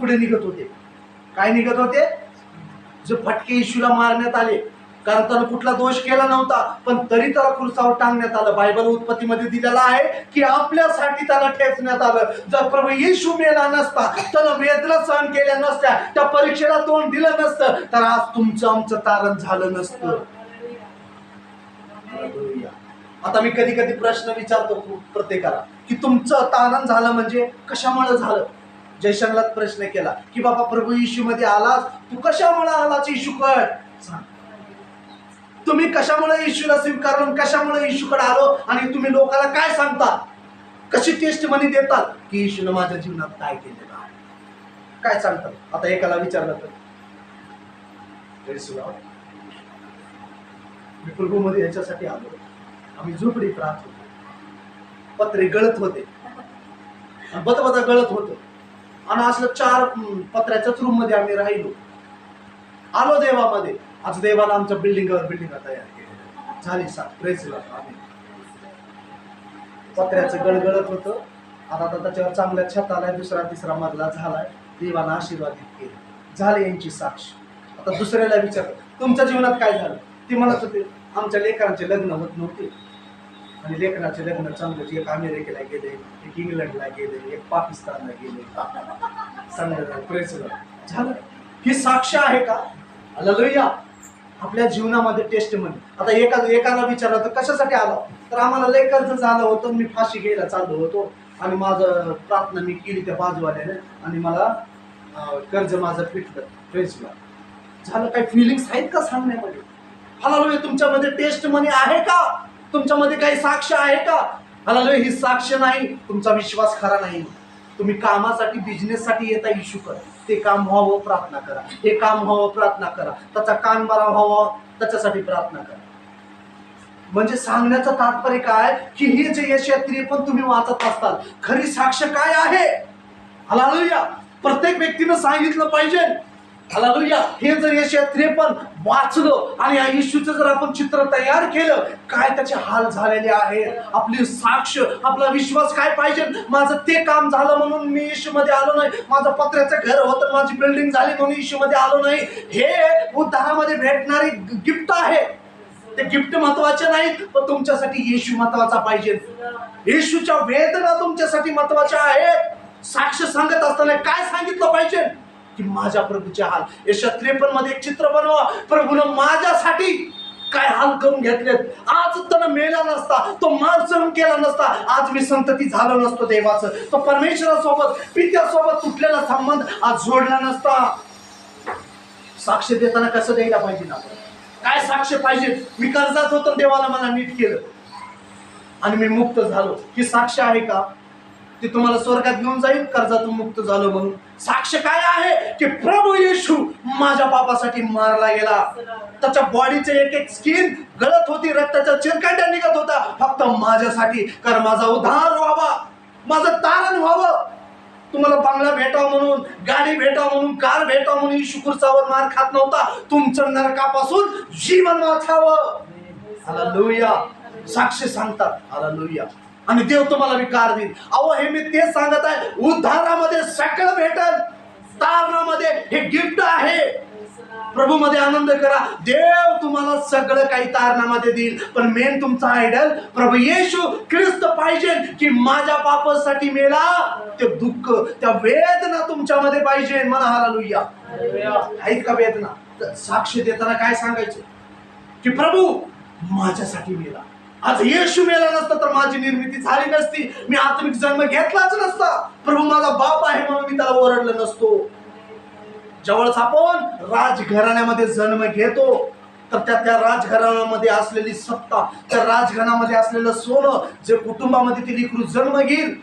तुकडे निघत होते. काय निघत होते? जे फटके इशूला मारण्यात आले. कारण त्यानं कुठला दोष केला नव्हता. पण तरी त्याला क्रुसावर टांगण्यात आलं. बायबल उत्पत्तीमध्ये दिलेला आहे की आपल्यासाठी त्याला ठेचण्यात आलं. जर प्रभू येशू मेला नसता त्यानं वेदना सहन केल्या नसत्या त्या परीक्षेला तोंड दिलं नसतं तर आज तुमचं आमचं तारण झालं नसतं. आता मी कधी कधी प्रश्न विचारतो प्रत्येकाला की तुमचं तारण झालं म्हणजे कशामुळे झालं? जयशंकरात प्रश्न केला की बाबा प्रभू येशू मध्ये आलास? तू कशामुळे आलाच येशू कड सांग. तुम्ही कशामुळे येशूला स्वीकारून कशामुळे येशूकडे आलो आणि तुम्ही लोकांना काय सांगता? कशी टेस्ट मनी देतात? की येशूनं माझ्या जीवनात काय केलेलं आहे काय सांगतात? आता एकाला विचारलं तर. येशूला, मी प्रभूमध्ये याच्यासाठी आलो. आम्ही झोपडीत राहत होतो. पत्रे गळत होते. बतबता गळत होतो. आणि असलं चार पत्र्याच्याच रूममध्ये आम्ही राहिलो. आलो देवामध्ये. आज देवाला आमच्या बिल्डिंगवर बिल्डिंग तयार केली झाली सात प्रेस आम्ही पत्र्याचं गळगळत होतं. आता आता त्याच्यावर चांगल्या छत आलाय. दुसरा तिसरा मजला झालाय. देवानं आशीर्वादित केलं झाले यांची साक्ष. आता दुसऱ्याला विचारलं तुमच्या जीवनात काय झालं? ते म्हणत होते आमच्या लेकरांचे लग्न होत नव्हते. आणि लेखनाचे लग्न चांगलं एक अमेरिकेला गेले एक इंग्लंडला गेले एक पाकिस्तानला गेले. चांगलं झालं झालं. ही साक्ष आहे का? लोहिया आपल्या जीवनामध्ये टेस्ट म्हणे. आता एका एकाला विचारलं तर कशासाठी आला? तर आम्हाला लय कर्ज झालं होतं मी फाशी घ्यायला चाललो होतो. आणि माझं प्रार्थना मी केली त्या बाजूवाल्याने. आणि मला कर्ज माझं फिटलं फ्रेंड्सला झालं. काही फिलिंग्स आहेत का सांगण्यामध्ये? हलालोय. तुमच्यामध्ये टेस्ट मनी आहे का? तुमच्यामध्ये काही साक्ष आहे का? हलालोय ही साक्ष नाही. तुमचा विश्वास खरा नाही. तुम्ही कामासाठी बिझनेससाठी येता इशू करा. ते काम व्हावं प्रार्थना करा. हे काम व्हावं प्रार्थना करा. त्याचा कान बरा व्हावा त्याच्यासाठी प्रार्थना करा. म्हणजे सांगण्याचं तात्पर्य काय? की हे जे यश यात्री पण तुम्ही वाचत असताल. खरी साक्ष काय आहे? हलालुया. प्रत्येक व्यक्तीनं सांगितलं पाहिजे. हलालुया हे जर यशया त्रेपन्न वाचलं आणि या इशूचं जर आपण चित्र तयार केलं काय त्याचे हाल झालेले आहेत? आपली साक्ष आपला विश्वास काय पाहिजे? माझं ते काम झालं म्हणून मी इशूमध्ये आलो नाही. माझं पत्र्याचं घर होतं माझी बिल्डिंग झाली म्हणून इशूमध्ये आलो नाही. हे उद्धारामध्ये भेटणारी गिफ्ट आहे. ते गिफ्ट महत्त्वाचे नाहीत पण तुमच्यासाठी येशू महत्त्वाचा पाहिजे. येशूच्या वेदना तुमच्यासाठी महत्त्वाच्या आहेत. साक्ष सांगत असताना काय सांगितलं पाहिजे? की माझ्या प्रभूचे हाल. यशा त्रेपन्नमध्ये एक चित्र बनवा. प्रभूनं माझ्यासाठी काय हाल करून घेतलेत? आज त्यानं मेला नसता तो मार सहन केला नसता. आज मी संतती झालो नसतो देवाचं. तो परमेश्वरासोबत पित्यासोबत तुटलेला संबंध आज जोडला नसता. साक्ष देताना कसं द्यायला पाहिजे ना काय साक्ष पाहिजे? मी कर्जात होतो देवाला मला नीट केलं. आणि मी मुक्त झालो. ही साक्ष आहे का? ते तुम्हाला स्वर्गात घेऊन जाईल कर्जातून मुक्त झालो म्हणून. साक्ष काय आहे की प्रभू येशू माझ्या बापासाठी मारला गेला. त्याच्या बॉडीचे एक एक स्किन गळत होती रक्ताच्या चिरकांड्या निघत होता फक्त माझ्यासाठी कारण माझा उद्धार व्हावा माझं तारण व्हावं. तुम्हाला बंगला भेटाव म्हणून गाडी भेटाव म्हणून कार भेटाव म्हणून शुकुरचावर मार खात नव्हता. तुमचं नरकापासून जीवन वाचावं. लोहिया साक्षी सांगतात. लोहिया आणि देव तुम्हाला विकार देईल. अहो हे मी तेच सांगत आहे उद्धारामध्ये सगळं भेटल. तारणामध्ये हे गिफ्ट आहे. प्रभू मध्ये आनंद करा. देव तुम्हाला सगळं काही तारणामध्ये देईल. पण मेन तुमचा आयडल प्रभू येशू ख्रिस्त पाहिजे की माझ्या पापासाठी मेला. ते दुःख त्या वेदना तुमच्यामध्ये पाहिजे. मला हालालुया आहेत का वेदना? साक्षी साक्ष देताना काय सांगायचं? की प्रभू माझ्यासाठी मेला. आज येशू मेला नसता तर माझी निर्मिती झाली नसती. मी आत्मिक जन्म घेतलाच नसता. प्रभू माझा बाप आहे म्हणून मी त्याला ओरडलं नसतो. जवळच आपण राजघराण्यामध्ये जन्म घेतो. तर त्या त्या राजघराण्यामध्ये असलेली सत्ता त्या राजघराण्यामध्ये असलेलं सोनं जे कुटुंबामध्ये ती लेकरू जन्म घेईल